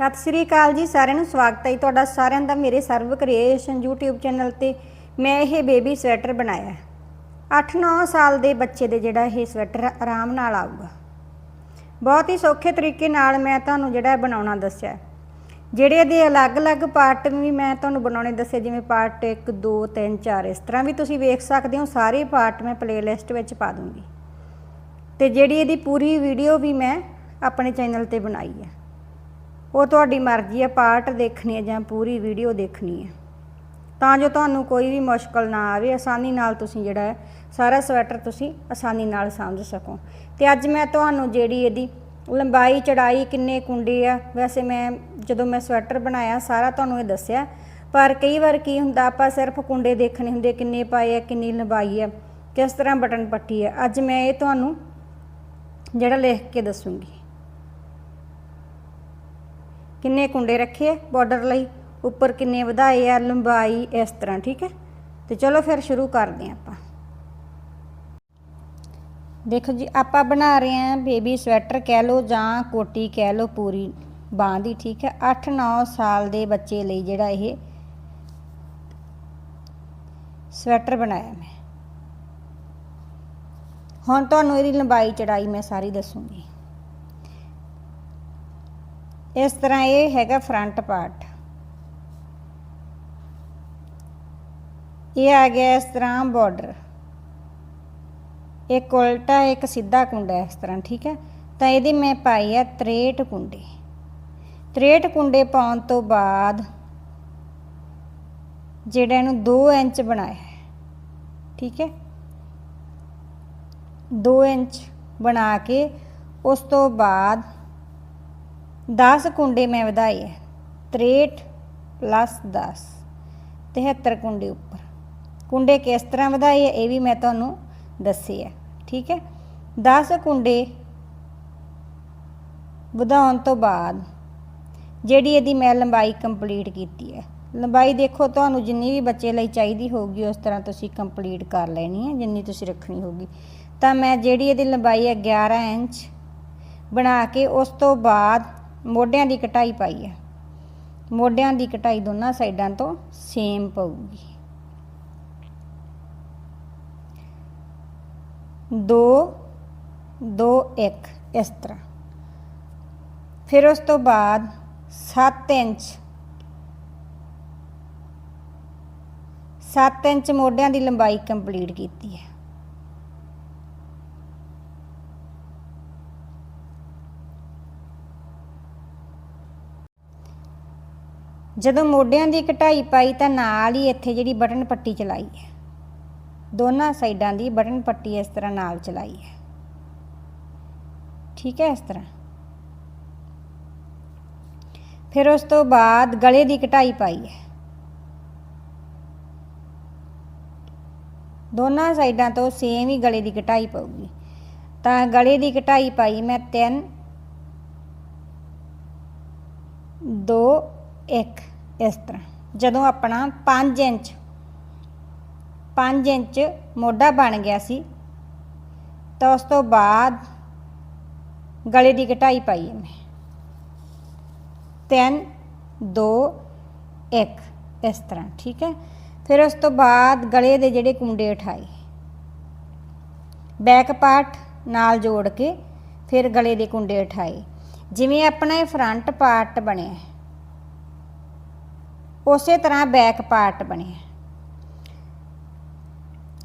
ਸਤਿ ਸ੍ਰੀ ਅਕਾਲ ਜੀ, ਸਾਰਿਆਂ ਨੂੰ ਸਵਾਗਤ ਹੈ ਜੀ ਤੁਹਾਡਾ ਸਾਰਿਆਂ ਦਾ ਮੇਰੇ ਸਰਵ ਕ੍ਰੀਏਸ਼ਨ YouTube ਚੈਨਲ ਤੇ। ਮੈਂ ਇਹ ਬੇਬੀ ਸਵੈਟਰ ਬਣਾਇਆ ਹੈ। 8-9 ਸਾਲ ਦੇ ਬੱਚੇ ਦੇ ਜਿਹੜਾ ਇਹ ਸਵੈਟਰ ਆਰਾਮ ਨਾਲ ਆਊਗਾ। ਬਹੁਤ ਹੀ ਸੌਖੇ ਤਰੀਕੇ ਨਾਲ ਮੈਂ ਤੁਹਾਨੂੰ ਜਿਹੜਾ ਬਣਾਉਣਾ ਦੱਸਿਆ ਜਿਹੜੇ ਇਹਦੇ ਅਲੱਗ-ਅਲੱਗ ਪਾਰਟ ਵੀ ਮੈਂ ਤੁਹਾਨੂੰ ਬਣਾਉਣੇ ਦੱਸੇ, ਜਿਵੇਂ ਪਾਰਟ 1 2 3 4 ਇਸ ਤਰ੍ਹਾਂ ਵੀ ਤੁਸੀਂ ਵੇਖ ਸਕਦੇ ਹੋ, ਸਾਰੇ ਪਾਰਟ ਮੈਂ ਪਲੇਲਿਸਟ ਵਿੱਚ ਪਾ ਦੂੰਗੀ। ਤੇ ਜਿਹੜੀ ਇਹਦੀ ਪੂਰੀ ਵੀਡੀਓ ਵੀ ਮੈਂ ਆਪਣੇ ਚੈਨਲ ਤੇ ਬਣਾਈ ਹੈ। ਉਹ ਤੁਹਾਡੀ ਮਰਜ਼ੀ ਹੈ, ਪਾਰਟ ਦੇਖਣੀ ਹੈ ਜਾਂ ਪੂਰੀ ਵੀਡੀਓ ਦੇਖਣੀ ਹੈ। ਤਾਂ ਜੋ ਤੁਹਾਨੂੰ ਕੋਈ ਵੀ ਮੁਸ਼ਕਲ ਨਾ ਆਵੇ, ਆਸਾਨੀ ਨਾਲ ਤੁਸੀਂ ਜਿਹੜਾ ਹੈ, ਸਾਰਾ ਸਵੈਟਰ ਤੁਸੀਂ ਆਸਾਨੀ ਨਾਲ ਸਮਝ ਸਕੋ। ਤੇ ਅੱਜ ਮੈਂ ਤੁਹਾਨੂੰ ਜਿਹੜੀ ਇਹਦੀ ਲੰਬਾਈ, ਚੜਾਈ, ਕਿੰਨੇ ਕੁੰਡੇ ਆ, ਵੈਸੇ ਮੈਂ ਜਦੋਂ ਮੈਂ ਸਵੈਟਰ ਬਣਾਇਆ, ਸਾਰਾ ਤੁਹਾਨੂੰ ਇਹ ਦੱਸਿਆ। ਪਰ ਕਈ ਵਾਰ ਕੀ ਹੁੰਦਾ, ਆਪਾਂ ਸਿਰਫ ਕੁੰਡੇ ਦੇਖਣੇ ਹੁੰਦੇ, ਕਿੰਨੇ ਪਾਏ ਆ, ਕਿੰਨੀ ਲੰਬਾਈ ਆ, ਕਿਸ ਤਰ੍ਹਾਂ ਬਟਨ ਪੱਟੀ ਆ। ਅੱਜ ਮੈਂ ਇਹ ਤੁਹਾਨੂੰ ਜਿਹੜਾ ਲਿਖ ਕੇ ਦੱਸੂੰਗੀ। ਕਿੰਨੇ ਕੁੰਡੇ ਰੱਖੇ ਆ ਬਾਰਡਰ ਲਈ? ਉੱਪਰ ਕਿੰਨੇ ਵਧਾਏ ਆ, ਲੰਬਾਈ, ਇਸ ਤਰ੍ਹਾਂ, ਠੀਕ ਹੈ? ਤੇ ਚਲੋ ਫਿਰ ਸ਼ੁਰੂ ਕਰਦੇ ਹਾਂ ਆਪਾਂ। ਦੇਖੋ ਜੀ, ਆਪਾਂ ਬਣਾ ਰਹੇ ਹਾਂ ਬੇਬੀ ਸਵੈਟਰ ਕਹਿ ਲਓ ਜਾਂ ਕੋਟੀ ਕਹਿ ਲਓ ਪੂਰੀ ਬਾਂਹ ਦੀ, ਠੀਕ ਹੈ? 8-9 ਸਾਲ ਦੇ ਬੱਚੇ ਲਈ ਜਿਹੜਾ ਇਹ ਸਵੈਟਰ ਬਣਾਇਆ ਮੈਂ। ਹੁਣ ਤੁਹਾਨੂੰ ਇਹਦੀ ਲੰਬਾਈ, ਚੜਾਈ ਮੈਂ ਸਾਰੀ ਦੱਸੂਗੀ। ਇਸ ਤਰ੍ਹਾਂ ਇਹ ਹੈਗਾ ਫਰੰਟ ਪਾਰਟ। ਇਹ ਆ ਗਿਆ ਇਸ ਤਰ੍ਹਾਂ ਬਾਰਡਰ ਇੱਕ ਉਲਟਾ, ਇੱਕ ਸਿੱਧਾ ਕੁੰਡਾ ਇਸ ਤਰ੍ਹਾਂ, ਠੀਕ ਹੈ? ਤਾਂ ਇਹਦੀ ਮੈਂ ਪਾਈ ਆ 63 ਕੁੰਡੇ। 63 ਕੁੰਡੇ ਪਾਉਣ ਤੋਂ ਬਾਅਦ ਜਿਹੜਾ ਇਹਨੂੰ 2 ਇੰਚ ਬਣਾਇਆ ਠੀਕ ਹੈ? 2 ਇੰਚ ਬਣਾ ਕੇ ਉਸ ਤੋਂ ਬਾਅਦ 10 ਕੁੰਡੇ ਮੈਂ ਵਧਾਏ ਹੈ 63 ਪਲੱਸ 10 73 ਕੁੰਡੇ ਉੱਪਰ। ਕੁੰਡੇ ਕਿਸ ਤਰ੍ਹਾਂ ਵਧਾਏ ਹੈ ਇਹ ਵੀ ਮੈਂ ਤੁਹਾਨੂੰ ਦੱਸੇ ਹੈ ਠੀਕ ਹੈ 10 ਕੁੰਡੇ ਵਧਾਉਣ ਤੋਂ ਬਾਅਦ ਜਿਹੜੀ ਇਹਦੀ ਮੈਂ ਲੰਬਾਈ ਕੰਪਲੀਟ ਕੀਤੀ ਹੈ ਲੰਬਾਈ ਦੇਖੋ, ਤੁਹਾਨੂੰ ਜਿੰਨੀ ਵੀ ਬੱਚੇ ਲਈ ਚਾਹੀਦੀ ਹੋਊਗੀ, ਉਸ ਤਰ੍ਹਾਂ ਤੁਸੀਂ ਕੰਪਲੀਟ ਕਰ ਲੈਣੀ ਹੈ ਜਿੰਨੀ ਤੁਸੀਂ ਰੱਖਣੀ ਹੋਊਗੀ। ਤਾਂ ਮੈਂ ਜਿਹੜੀ ਇਹਦੀ ਲੰਬਾਈ ਹੈ 11 ਇੰਚ ਬਣਾ ਕੇ, ਉਸ ਤੋਂ ਬਾਅਦ ਮੋਢਿਆਂ ਦੀ ਕਟਾਈ ਪਾਈ ਹੈ। ਮੋਢਿਆਂ ਦੀ ਕਟਾਈ ਦੋਨਾਂ ਸਾਈਡਾਂ ਤੋਂ ਸੇਮ ਪਊਗੀ। 2 2 1 ਇਸ ਤਰ੍ਹਾਂ। ਫਿਰ ਉਸ ਤੋਂ ਬਾਅਦ 7 ਇੰਚ 7 ਇੰਚ ਮੋਢਿਆਂ ਦੀ ਲੰਬਾਈ ਕੰਪਲੀਟ ਕੀਤੀ ਹੈ। ਜਦੋਂ ਮੋਢਿਆਂ ਦੀ ਕਟਾਈ ਪਾਈ ਤਾਂ ਨਾਲ ਹੀ ਇੱਥੇ ਜਿਹੜੀ ਬਟਨ ਪੱਟੀ ਚਲਾਈ ਹੈ। ਦੋਨਾਂ ਸਾਈਡਾਂ ਦੀ ਬਟਨ ਪੱਟੀ ਇਸ ਤਰ੍ਹਾਂ ਨਾਲ ਚਲਾਈ ਹੈ। ਠੀਕ ਹੈ ਇਸ ਤਰ੍ਹਾਂ। ਫਿਰ ਉਸ ਤੋਂ ਬਾਅਦ ਗਲੇ ਦੀ ਕਟਾਈ ਪਾਈ ਹੈ। ਦੋਨਾਂ ਸਾਈਡਾਂ ਤੋਂ ਸੇਮ ਹੀ ਗਲੇ ਦੀ ਕਟਾਈ ਪਊਗੀ। ਤਾਂ ਗਲੇ ਦੀ ਕਟਾਈ ਪਾਈ ਮੈਂ 3 2 1 ਇਸ ਤਰ੍ਹਾਂ। ਜਦੋਂ ਆਪਣਾ 5 ਇੰਚ 5 ਇੰਚ ਮੋਢਾ ਬਣ ਗਿਆ ਸੀ, ਤਾਂ ਉਸ ਤੋਂ ਬਾਅਦ ਗਲੇ ਦੀ ਘਟਾਈ ਪਾਈ ਹੈ ਮੈਂ 3 2 1 ਇਸ ਤਰ੍ਹਾਂ, ਠੀਕ ਹੈ? ਫਿਰ ਉਸ ਤੋਂ ਬਾਅਦ ਗਲੇ ਦੇ ਜਿਹੜੇ ਕੁੰਡੇ ਉਠਾਏ। ਬੈਕ ਪਾਰਟ ਨਾਲ ਜੋੜ ਕੇ ਫਿਰ ਗਲੇ ਦੇ ਕੁੰਡੇ ਉਠਾਏ। ਜਿਵੇਂ ਆਪਣਾ ਇਹ ਫਰੰਟ ਪਾਰਟ ਬਣਿਆ ਉਸੇ ਤਰ੍ਹਾਂ ਬੈਕ ਪਾਰਟ ਬਣਿਆ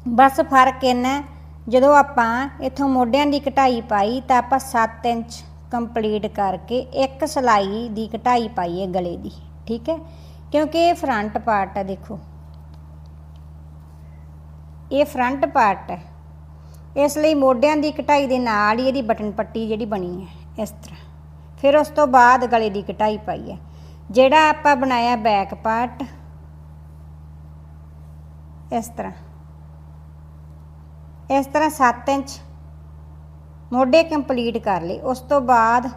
ਬਸ ਫ਼ਰਕ ਇਹਨਾਂ ਜਦੋਂ ਆਪਾਂ ਇੱਥੋਂ ਮੋਢਿਆਂ ਦੀ ਕਟਾਈ ਪਾਈ ਤਾਂ ਆਪਾਂ 7 ਇੰਚ ਕੰਪਲੀਟ ਕਰਕੇ ਇੱਕ ਸਲਾਈ ਦੀ ਕਟਾਈ ਪਾਈ ਹੈ ਗਲੇ ਦੀ, ਠੀਕ ਹੈ? ਕਿਉਂਕਿ ਇਹ ਫਰੰਟ ਪਾਰਟ ਹੈ, ਦੇਖੋ। ਇਹ ਫਰੰਟ ਪਾਰਟ ਹੈ। ਇਸ ਲਈ ਮੋਢਿਆਂ ਦੀ ਕਟਾਈ ਦੇ ਨਾਲ ਹੀ ਇਹਦੀ ਬਟਨ ਪੱਟੀ ਜਿਹੜੀ ਬਣੀ ਹੈ, ਇਸ ਤਰ੍ਹਾਂ। ਫਿਰ ਉਸ ਤੋਂ ਬਾਅਦ ਗਲੇ ਦੀ ਕਟਾਈ ਪਾਈ ਹੈ। ਜਿਹੜਾ ਆਪਾਂ ਬਣਾਇਆ ਬੈਕ ਪਾਰਟ ਇਸ ਤਰ੍ਹਾਂ। ਇਸ ਤਰ੍ਹਾਂ 7 ਇੰਚ ਮੋਢੇ ਕੰਪਲੀਟ ਕਰ ਲਏ। ਉਸ ਤੋਂ ਬਾਅਦ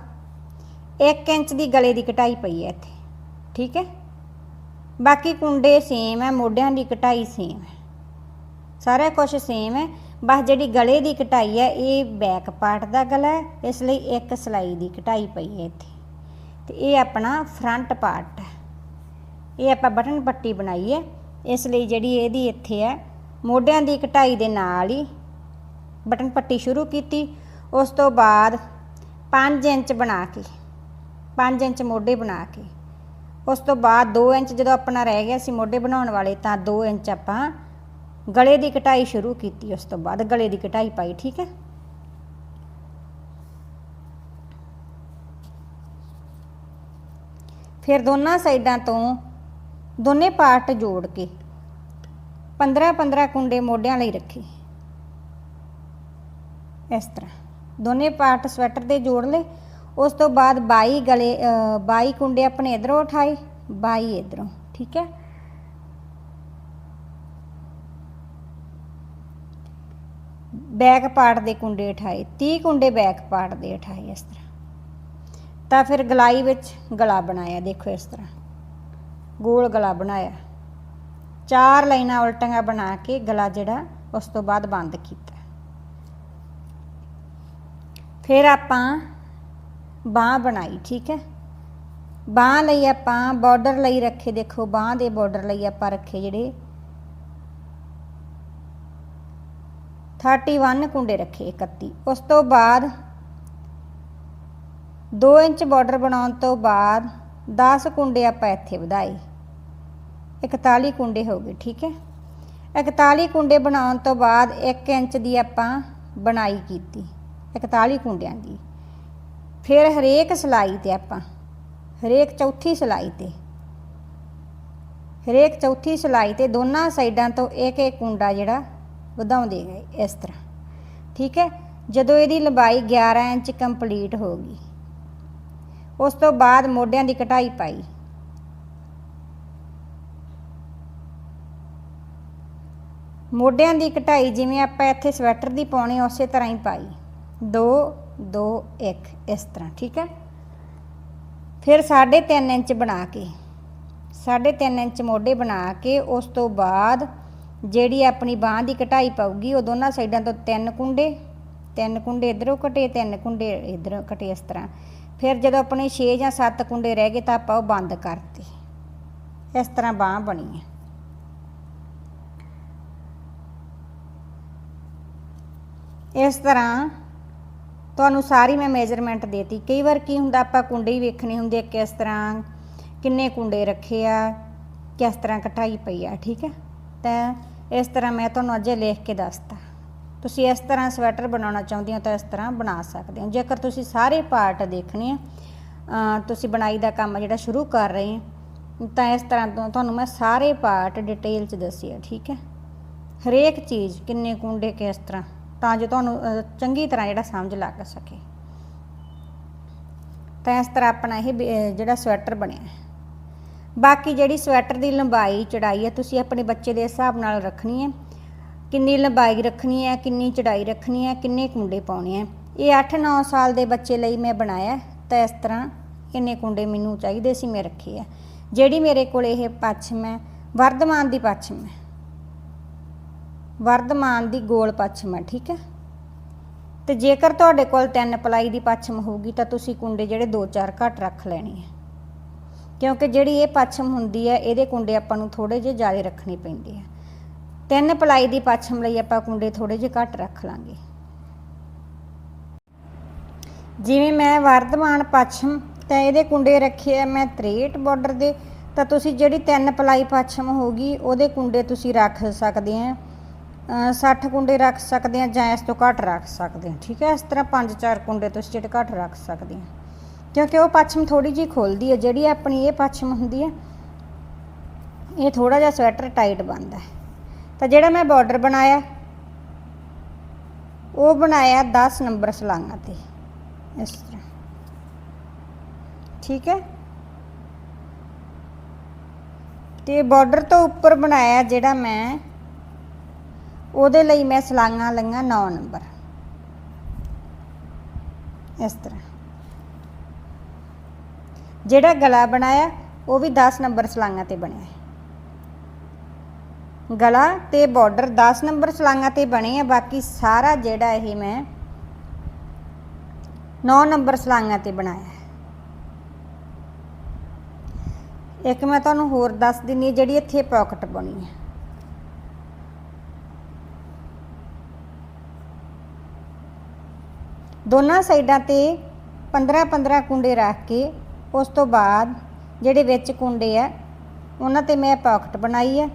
1 ਇੰਚ ਦੀ ਗਲੇ ਦੀ ਕਟਾਈ ਪਈ ਹੈ ਇੱਥੇ। ਠੀਕ ਹੈ? ਬਾਕੀ ਕੁੰਡੇ ਸੇਮ ਹੈ, ਮੋਢਿਆਂ ਦੀ ਕਟਾਈ ਸੇਮ ਹੈ। ਸਾਰਾ ਕੁਝ ਸੇਮ ਹੈ। ਬਸ ਜਿਹੜੀ ਗਲੇ ਦੀ ਕਟਾਈ ਹੈ, ਇਹ ਬੈਕ ਪਾਰਟ ਦਾ ਗਲਾ ਹੈ। ਇਸ ਲਈ ਇੱਕ ਸਲਾਈ ਦੀ ਕਟਾਈ ਪਈ ਹੈ ਇੱਥੇ। ਤੇ ਇਹ ਆਪਣਾ ਫਰੰਟ ਪਾਰਟ ਹੈ। ਇਹ ਆਪਾਂ ਬਟਨ ਪੱਟੀ ਬਣਾਈ ਹੈ। ਇਸ ਲਈ ਜਿਹੜੀ ਇਹਦੀ ਇੱਥੇ ਹੈ, ਮੋਢਿਆਂ ਦੀ ਕਟਾਈ ਦੇ ਨਾਲ ਹੀ ਬਟਨ ਪੱਟੀ ਸ਼ੁਰੂ ਕੀਤੀ। ਉਸ ਤੋਂ ਬਾਅਦ 5 ਇੰਚ ਬਣਾ ਕੇ 5 ਇੰਚ ਮੋਢੇ ਬਣਾ ਕੇ, ਉਸ ਤੋਂ ਬਾਅਦ 2 ਇੰਚ ਜਦੋਂ ਆਪਣਾ ਰਹਿ ਗਿਆ ਸੀ ਮੋਢੇ ਬਣਾਉਣ ਵਾਲੇ, ਤਾਂ 2 ਇੰਚ ਆਪਾਂ ਗਲੇ ਦੀ ਕਟਾਈ ਸ਼ੁਰੂ ਕੀਤੀ। ਉਸ ਤੋਂ ਬਾਅਦ ਗਲੇ ਦੀ ਕਟਾਈ ਪਾਈ, ਠੀਕ ਹੈ? ਫਿਰ ਦੋਨਾਂ ਸਾਈਡਾਂ ਤੋਂ ਦੋਨੇ ਪਾਰਟ ਜੋੜ ਕੇ 15 15 ਕੁੰਡੇ ਮੋਢਿਆਂ ਲਈ ਰੱਖੇ। ਇਸ ਤਰ੍ਹਾਂ ਦੋਨੇ ਪਾਰਟ ਸਵੈਟਰ ਦੇ ਜੋੜ ਲਏ। ਉਸ ਤੋਂ ਬਾਅਦ 22 ਗਲੇ ਅ, 22 ਕੁੰਡੇ ਆਪਣੇ ਇਧਰੋਂ ਉਠਾਏ 22 ਇਧਰੋਂ ਠੀਕ ਹੈ? ਬੈਕ ਪਾਰਟ ਦੇ ਕੁੰਡੇ ਉਠਾਏ 30 ਕੁੰਡੇ ਬੈਕ ਪਾਰਟ ਦੇ ਉਠਾਏ ਇਸ ਤਰ੍ਹਾਂ। ਤਾਂ ਫਿਰ ਗਲਾਈ ਵਿੱਚ ਗਲਾ ਬਣਾਇਆ, ਦੇਖੋ ਇਸ ਤਰ੍ਹਾਂ। ਗੋਲ ਗਲਾ ਬਣਾਇਆ। ਚਾਰ ਲਾਈਨਾਂ ਉਲਟੀਆਂ ਬਣਾ ਕੇ ਗਲਾ ਜਿਹੜਾ, ਉਸ ਤੋਂ ਬਾਅਦ ਬੰਦ ਕੀਤਾ। ਫਿਰ ਆਪਾਂ ਬਾਹ ਬਣਾਈ, ਠੀਕ ਹੈ? ਬਾਹ ਲਈ ਆਪਾਂ ਬਾਰਡਰ ਲਈ ਰੱਖੇ, ਦੇਖੋ ਬਾਹ ਦੇ ਬਾਰਡਰ ਲਈ ਆਪਾਂ ਰੱਖੇ ਜਿਹੜੇ 31 ਕੁੰਡੇ ਰੱਖੇ 31 ਉਸ ਤੋਂ ਬਾਅਦ 2 ਇੰਚ ਬਾਰਡਰ ਬਣਾਉਣ ਤੋਂ ਬਾਅਦ 10 ਕੁੰਡੇ ਆਪਾਂ ਇੱਥੇ ਵਧਾਏ। 41 ਕੁੰਡੇ ਹੋ ਗਏ, ਠੀਕ ਹੈ? 41 ਕੁੰਡੇ ਬਣਾਉਣ ਤੋਂ ਬਾਅਦ 1 ਇੰਚ ਦੀ ਆਪਾਂ ਬਣਾਈ ਕੀਤੀ 41 ਕੁੰਡਿਆਂ ਦੀ। ਫਿਰ ਹਰੇਕ ਸਲਾਈ ਤੇ ਆਪਾਂ, ਹਰੇਕ ਚੌਥੀ ਸਲਾਈ ਤੇ, ਹਰੇਕ ਚੌਥੀ ਸਲਾਈ ਤੇ ਦੋਨਾਂ ਸਾਈਡਾਂ ਤੋਂ ਇੱਕ ਇੱਕ ਕੁੰਡਾ ਜਿਹੜਾ ਵਧਾਉਂਦੇ ਗਏ ਇਸ ਤਰ੍ਹਾਂ, ਠੀਕ ਹੈ? ਜਦੋਂ ਇਹਦੀ ਲੰਬਾਈ 11 ਇੰਚ ਕੰਪਲੀਟ ਹੋ ਗਈ ਉਸ ਤੋਂ ਬਾਅਦ ਮੋਢਿਆਂ ਦੀ ਕਟਾਈ ਪਾਈ। ਮੋਢਿਆਂ ਦੀ ਕਟਾਈ ਜਿਵੇਂ ਆਪਾਂ ਇੱਥੇ ਸਵੈਟਰ ਦੀ ਪਾਉਣੀ, ਉਸੇ ਤਰ੍ਹਾਂ ਹੀ ਪਾਈ। 2 2 1 ਇਸ ਤਰ੍ਹਾਂ, ਠੀਕ ਹੈ? ਫਿਰ 3.5 ਇੰਚ ਬਣਾ ਕੇ 3.5 ਇੰਚ ਮੋਢੇ ਬਣਾ ਕੇ, ਉਸ ਤੋਂ ਬਾਅਦ ਜਿਹੜੀ ਆਪਣੀ ਬਾਹ ਦੀ ਕਟਾਈ ਪਾਉਗੀ ਉਹ ਦੋਨਾਂ ਸਾਈਡਾਂ ਤੋਂ ਤਿੰਨ ਕੁੰਡੇ ਤਿੰਨ ਕੁੰਡੇ ਇਧਰੋਂ ਕਟੇ ਤਿੰਨ ਕੁੰਡੇ ਇਧਰੋਂ ਕਟੇ ਇਸ ਤਰ੍ਹਾਂ। ਫਿਰ ਜਦੋਂ ਆਪਣੇ 6 ਜਾਂ 7 ਕੁੰਡੇ ਰਹਿ ਗਏ ਤਾਂ ਆਪਾਂ ਉਹ ਬੰਦ ਕਰਤੇ। ਇਸ ਤਰ੍ਹਾਂ ਬਾਹ ਬਣੀ ਹੈ। ਇਸ ਤਰ੍ਹਾਂ ਤੁਹਾਨੂੰ ਸਾਰੀ ਮੈਂ ਮੇਜ਼ਰਮੈਂਟ ਦੇਤੀ। ਕਈ ਵਾਰ ਕੀ ਹੁੰਦਾ, ਆਪਾਂ ਕੁੰਡੇ ਹੀ ਵੇਖਣੇ ਹੁੰਦੇ ਆ ਕਿਸ ਤਰ੍ਹਾਂ ਕਿੰਨੇ ਕੁੰਡੇ ਰੱਖੇ ਆ, ਕਿਸ ਤਰ੍ਹਾਂ ਕਟਾਈ ਪਈ ਆ, ਠੀਕ ਹੈ? ਤਾਂ ਇਸ ਤਰ੍ਹਾਂ ਮੈਂ ਤੁਹਾਨੂੰ ਅੱਜ ਲਿਖ ਕੇ ਦੱਸਤਾ। ਤੁਸੀਂ ਇਸ ਤਰ੍ਹਾਂ ਸਵੈਟਰ ਬਣਾਉਣਾ ਚਾਹੁੰਦੇ ਹੋ ਤਾਂ ਇਸ ਤਰ੍ਹਾਂ ਬਣਾ ਸਕਦੇ ਹੋ। ਜੇਕਰ ਤੁਸੀਂ ਸਾਰੇ ਪਾਰਟ ਦੇਖਣੇ ਆ ਤੁਸੀਂ ਬਣਾਈ ਦਾ ਕੰਮ ਜਿਹੜਾ ਸ਼ੁਰੂ ਕਰ ਰਹੇ ਹੋ, ਤਾਂ ਇਸ ਤਰ੍ਹਾਂ ਤੋਂ ਤੁਹਾਨੂੰ ਮੈਂ ਸਾਰੇ ਪਾਰਟ ਡਿਟੇਲ ਚ ਦੱਸਿਆ ਠੀਕ ਹੈ? ਹਰੇਕ ਚੀਜ਼ ਕਿੰਨੇ ਕੁੰਡੇ ਕਿਸ ਤਰ੍ਹਾਂ, ਤਾਂ ਜੋ ਤੁਹਾਨੂੰ ਚੰਗੀ ਤਰ੍ਹਾਂ ਜਿਹੜਾ ਸਮਝ ਲੱਗ ਸਕੇ। ਤਾਂ ਇਸ ਤਰ੍ਹਾਂ ਆਪਣਾ ਇਹ ਬੇ- ਜਿਹੜਾ ਸਵੈਟਰ ਬਣਿਆ ਹੈ। ਬਾਕੀ ਜਿਹੜੀ ਸਵੈਟਰ ਦੀ ਲੰਬਾਈ, ਚੜਾਈ ਹੈ ਤੁਸੀਂ ਆਪਣੇ ਬੱਚੇ ਦੇ ਹਿਸਾਬ ਨਾਲ ਰੱਖਣੀ ਹੈ। ਕਿੰਨੀ ਲੰਬਾਈ ਰੱਖਣੀ ਹੈ, ਕਿੰਨੀ ਚੜਾਈ ਰੱਖਣੀ ਹੈ, ਕਿੰਨੇ ਕੁੰਡੇ ਪਾਉਣੇ ਹੈ। ਇਹ 8-9 ਸਾਲ ਦੇ ਬੱਚੇ ਲਈ ਮੈਂ ਬਣਾਇਆ ਤਾਂ ਇਸ ਤਰ੍ਹਾਂ ਕਿੰਨੇ ਕੁੰਡੇ ਮੈਨੂੰ ਚਾਹੀਦੇ ਸੀ ਮੈਂ ਰੱਖੇ ਆ ਜਿਹੜੀ ਮੇਰੇ ਕੋਲ ਇਹ ਪੱਛਮ ਹੈ, ਵਰਧਮਾਨ ਦੀ ਪੱਛਮ ਹੈ। ਵਰਧਮਾਨ ਦੀ ਗੋਲ ਪੱਛਮ ਹੈ, ਠੀਕ ਹੈ। ਤੇ ਜੇਕਰ ਤੁਹਾਡੇ ਕੋਲ ਤਿੰਨ ਪਲਾਈ ਦੀ ਪੱਛਮ ਹੋਊਗੀ, ਤਾਂ ਤੁਸੀਂ ਕੁੰਡੇ ਜਿਹੜੇ 2-4 ਘੱਟ ਰੱਖ ਲੈਣੇ ਆ ਕਿਉਂਕਿ ਜਿਹੜੀ ਇਹ ਪੱਛਮ ਹੁੰਦੀ ਹੈ, ਇਹਦੇ ਕੁੰਡੇ ਆਪਾਂ ਨੂੰ ਥੋੜੇ ਜਿਹੇ ਜ਼ਿਆਦਾ ਰੱਖਣੇ ਪੈਂਦੇ ਆ ਤਿੰਨ ਪਲਾਈ ਦੀ ਪੱਛਮ ਲਈ ਆਪਾਂ ਕੁੰਡੇ ਥੋੜੇ ਜਿਹੇ ਘੱਟ ਰੱਖ ਲਾਂਗੇ। ਜਿਵੇਂ ਮੈਂ ਵਰਧਮਾਨ ਪੱਛਮ ਤਾਂ ਇਹਦੇ ਕੁੰਡੇ ਰੱਖੇ ਆ ਮੈਂ 63 ਬਾਰਡਰ ਦੇ, ਤਾਂ ਤੁਸੀਂ ਜਿਹੜੀ ਤਿੰਨ ਪਲਾਈ ਪੱਛਮ ਹੋਗੀ ਉਹਦੇ ਕੁੰਡੇ ਤੁਸੀਂ ਰੱਖ ਸਕਦੇ ਆ। 60 ਕੁੰਡੇ ਰੱਖ ਸਕਦੇ ਆ ਜਾਂ ਇਸ ਤੋਂ ਘੱਟ ਰੱਖ ਸਕਦੇ ਆ, ਠੀਕ ਹੈ ਇਸ ਤਰ੍ਹਾਂ 5-4 ਕੁੰਡੇ ਤੁਸੀਂ ਜਿਹੜੇ ਘੱਟ ਰੱਖ ਸਕਦੇ ਆ। ਕਿਉਂਕਿ ਉਹ ਪੱਛਮ ਥੋੜੀ ਜਿਹੀ ਖੁੱਲਦੀ ਹੈ ਜਿਹੜੀ ਆਪਣੀ ਇਹ ਪੱਛਮ ਹੁੰਦੀ ਹੈ ਇਹ ਥੋੜਾ ਜਿਹਾ ਸਵੈਟਰ ਟਾਈਟ ਬਣਦਾ ਹੈ। ਤਾਂ ਜਿਹੜਾ ਮੈਂ ਬਾਰਡਰ ਬਣਾਇਆ, ਉਹ ਬਣਾਇਆ 10 ਨੰਬਰ ਸਲਾਂਗਾ ਤੇ, ਇਸ ਤਰ੍ਹਾਂ। ਠੀਕ ਹੈ? ਤੇ ਬਾਰਡਰ ਤੋਂ ਉੱਪਰ ਬਣਾਇਆ ਜਿਹੜਾ ਮੈਂ, ਉਹਦੇ ਲਈ ਮੈਂ ਸਲਾਂਗਾ ਲਈਆਂ 9 ਨੰਬਰ। ਇਸ ਤਰ੍ਹਾਂ। ਜਿਹੜਾ ਗਲਾ ਬਣਾਇਆ, ਉਹ ਵੀ 10 ਨੰਬਰ ਸਲਾਂਗਾ ਤੇ ਬਣਿਆ ਹੈ। ਗਲਾ ਤੇ ਬਾਰਡਰ 10 ਨੰਬਰ ਸਲਾਂਗਾ ਤੇ ਬਣੇ ਆ, ਬਾਕੀ ਸਾਰਾ ਜਿਹੜਾ ਇਹ ਮੈਂ 9 ਨੰਬਰ ਸਲਾਂਗਾ ਤੇ ਬਣਾਇਆ ਇੱਕ ਮੈਂ ਤੁਹਾਨੂੰ ਹੋਰ ਦੱਸ ਦਿੰਨੀ ਜਿਹੜੀ ਇੱਥੇ ਪਾਕਟ ਬਣੀ ਹੈ। ਦੋਨਾਂ ਸਾਈਡਾਂ ਤੇ 15-15 ਕੁੰਡੇ ਰੱਖ ਕੇ, ਉਸ ਤੋਂ ਬਾਅਦ ਜਿਹੜੇ ਵਿੱਚ ਕੁੰਡੇ ਆ, ਉਹਨਾਂ ਤੇ ਮੈਂ ਪਾਕਟ ਬਣਾਈ ਹੈ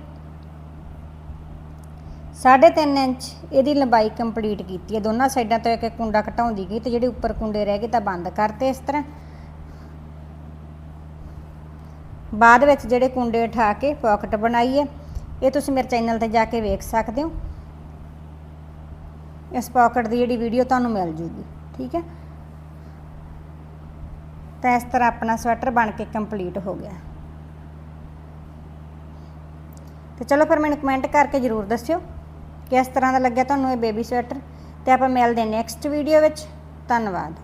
3.5 ਇੰਚ ਇਹਦੀ ਲੰਬਾਈ ਕੰਪਲੀਟ ਕੀਤੀ ਹੈ। ਦੋਨਾਂ ਸਾਈਡਾਂ ਤੋਂ ਇੱਕ ਇੱਕ ਕੁੰਡਾ ਘਟਾਉਂਦੀ ਗਈ ਤੇ ਜਿਹੜੇ ਉੱਪਰ ਕੁੰਡੇ ਰਹਿ ਗਏ ਤਾਂ ਬੰਦ ਕਰਤੇ ਇਸ ਤਰ੍ਹਾਂ। ਬਾਅਦ ਵਿੱਚ ਜਿਹੜੇ ਕੁੰਡੇ ਉਠਾ ਕੇ ਪਾਕਟ ਬਣਾਈ ਹੈ। ਇਹ ਤੁਸੀਂ ਮੇਰੇ ਚੈਨਲ ਤੇ ਜਾ ਕੇ ਵੇਖ ਸਕਦੇ ਹੋ। ਇਸ ਪਾਕਟ ਦੀ ਜਿਹੜੀ ਵੀਡੀਓ ਤੁਹਾਨੂੰ ਮਿਲ ਜੂਗੀ, ਠੀਕ ਹੈ? ਤਾਂ ਇਸ ਤਰ੍ਹਾਂ ਆਪਣਾ ਸਵੈਟਰ ਬਣ ਕੇ ਕੰਪਲੀਟ ਹੋ ਗਿਆ। ਤੇ ਚਲੋ ਫਿਰ ਮੈਨੂੰ ਕਮੈਂਟ ਕਰਕੇ ਜਰੂਰ ਦੱਸਿਓ। ਕਿਸ ਤਰ੍ਹਾਂ ਦਾ ਲੱਗਿਆ ਤੁਹਾਨੂੰ ਇਹ ਬੇਬੀ ਸਵੈਟਰ ਤੇ ਆਪਾਂ ਮਿਲਦੇ ਨੈਕਸਟ ਵੀਡੀਓ ਵਿੱਚ। ਧੰਨਵਾਦ।